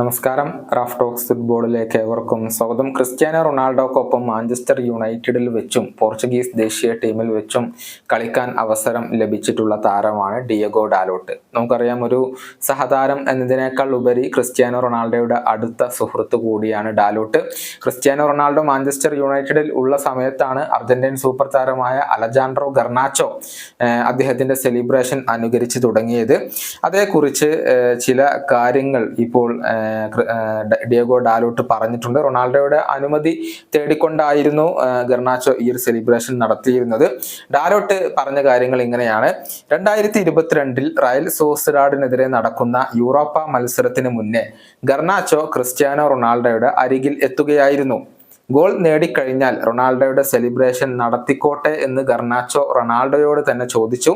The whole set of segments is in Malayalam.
നമസ്കാരം. റാഫ് ടോക്സ് ഫുട്ബോളിലേക്ക് ഏവർക്കും സ്വാഗതം. ക്രിസ്ത്യാനോ റൊണാൾഡോക്കൊപ്പം മാഞ്ചസ്റ്റർ യുണൈറ്റഡിൽ വെച്ചും പോർച്ചുഗീസ് ദേശീയ ടീമിൽ വെച്ചും കളിക്കാൻ അവസരം ലഭിച്ചിട്ടുള്ള താരമാണ് ഡിയഗോ ഡാലോട്ട്. നമുക്കറിയാം ഒരു സഹതാരം എന്നതിനേക്കാൾ ഉപരി ക്രിസ്ത്യാനോ റൊണാൾഡോയുടെ അടുത്ത സുഹൃത്ത് കൂടിയാണ് ഡാലോട്ട്. ക്രിസ്ത്യാനോ റൊണാൾഡോ മാഞ്ചസ്റ്റർ യുണൈറ്റഡിൽ ഉള്ള സമയത്താണ് അർജന്റീൻ സൂപ്പർ താരമായ അലജാൻഡ്രോ ഗർണാച്ചോ അദ്ദേഹത്തിന്റെ സെലിബ്രേഷൻ അനുകരിച്ച് തുടങ്ങിയത്. അതേക്കുറിച്ച് ചില കാര്യങ്ങൾ ഇപ്പോൾ ഡിയോഗോ ഡാലോട്ട് പറഞ്ഞിട്ടുണ്ട്. റൊണാൾഡോയുടെ അനുമതി തേടിക്കൊണ്ടായിരുന്നു ഗർണാച്ചോ ഈ ഒരു സെലിബ്രേഷൻ നടത്തിയിരുന്നത്. ഡാലോട്ട് പറഞ്ഞ കാര്യങ്ങൾ ഇങ്ങനെയാണ്. രണ്ടായിരത്തി ഇരുപത്തിരണ്ടിൽ റയൽ സോസിഡാഡിനെതിരെ നടക്കുന്ന യൂറോപ്പ മത്സരത്തിന് മുന്നേ ഗർണാച്ചോ ക്രിസ്ത്യാനോ റൊണാൾഡോയുടെ അരികിൽ എത്തുകയായിരുന്നു. ഗോൾ നേടിക്കഴിഞ്ഞാൽ റൊണാൾഡോയുടെ സെലിബ്രേഷൻ നടത്തിക്കോട്ടെ എന്ന് ഗർണാച്ചോ റൊണാൾഡോയോട് തന്നെ ചോദിച്ചു.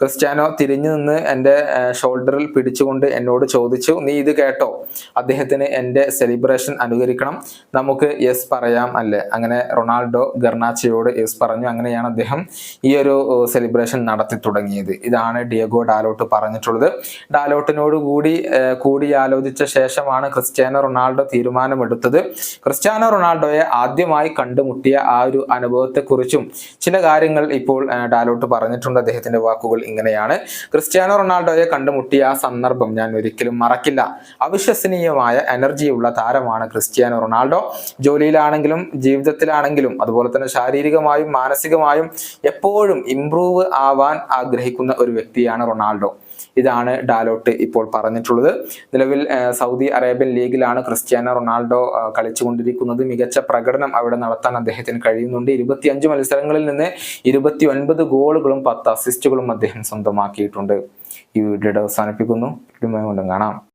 ക്രിസ്ത്യാനോ തിരിഞ്ഞു നിന്ന് എന്റെ ഷോൾഡറിൽ പിടിച്ചുകൊണ്ട് എന്നോട് ചോദിച്ചു നീ ഇത് കേട്ടോ? അദ്ദേഹത്തിന് എന്റെ സെലിബ്രേഷൻ അനുകരിക്കണം. നമുക്ക് യെസ് പറയാം അല്ലേ? അങ്ങനെ റൊണാൾഡോ ഗർണാച്ചയോട് യെസ് പറഞ്ഞു. അങ്ങനെയാണ് അദ്ദേഹം ഈ ഒരു സെലിബ്രേഷൻ നടത്തി തുടങ്ങിയത്. ഇതാണ് ഡിയഗോ ഡാലോട്ട് പറഞ്ഞിട്ടുള്ളത്. ഡാലോട്ടിനോട് കൂടി കൂടിയാലോചിച്ച ശേഷമാണ് ക്രിസ്ത്യാനോ റൊണാൾഡോ തീരുമാനമെടുത്തത്. ക്രിസ്ത്യാനോ റൊണാൾഡോയെ ആദ്യമായി കണ്ടുമുട്ടിയ ആ ഒരു അനുഭവത്തെക്കുറിച്ചും ചില കാര്യങ്ങൾ ഇപ്പോൾ ഡാലോട്ട് പറഞ്ഞിട്ടുണ്ട്. അദ്ദേഹത്തിന്റെ വാക്കുകൾ ഇങ്ങനെയാണ്. ക്രിസ്ത്യാനോ റൊണാൾഡോയെ കണ്ടുമുട്ടിയ ആ സന്ദർഭം ഞാൻ ഒരിക്കലും മറക്കില്ല. അവിശ്വസനീയമായ എനർജിയുള്ള താരമാണ് ക്രിസ്ത്യാനോ റൊണാൾഡോ. ജോലിയിലാണെങ്കിലും ജീവിതത്തിലാണെങ്കിലും അതുപോലെ തന്നെ ശാരീരികമായും മാനസികമായും എപ്പോഴും ഇംപ്രൂവ് ആവാൻ ആഗ്രഹിക്കുന്ന ഒരു വ്യക്തിയാണ് റൊണാൾഡോ. ഇതാണ് ഡാലോട്ട് ഇപ്പോൾ പറഞ്ഞിട്ടുള്ളത്. നിലവിൽ സൗദി അറേബ്യൻ ലീഗിലാണ് ക്രിസ്ത്യാനോ റൊണാൾഡോ കളിച്ചുകൊണ്ടിരിക്കുന്നത്. മികച്ച പ്രകടനം അവിടെ നടത്താൻ അദ്ദേഹത്തിന് കഴിയുന്നുണ്ട്. ഇരുപത്തിയഞ്ച് മത്സരങ്ങളിൽ നിന്ന് ഇരുപത്തി ഒൻപത് ഗോളുകളും പത്ത് അസിസ്റ്റുകളും അദ്ദേഹം സ്വന്തമാക്കിയിട്ടുണ്ട്. ഈ വീഡിയോയുടെ അവസാനിപ്പിക്കുന്നു. വീണ്ടും കാണാം.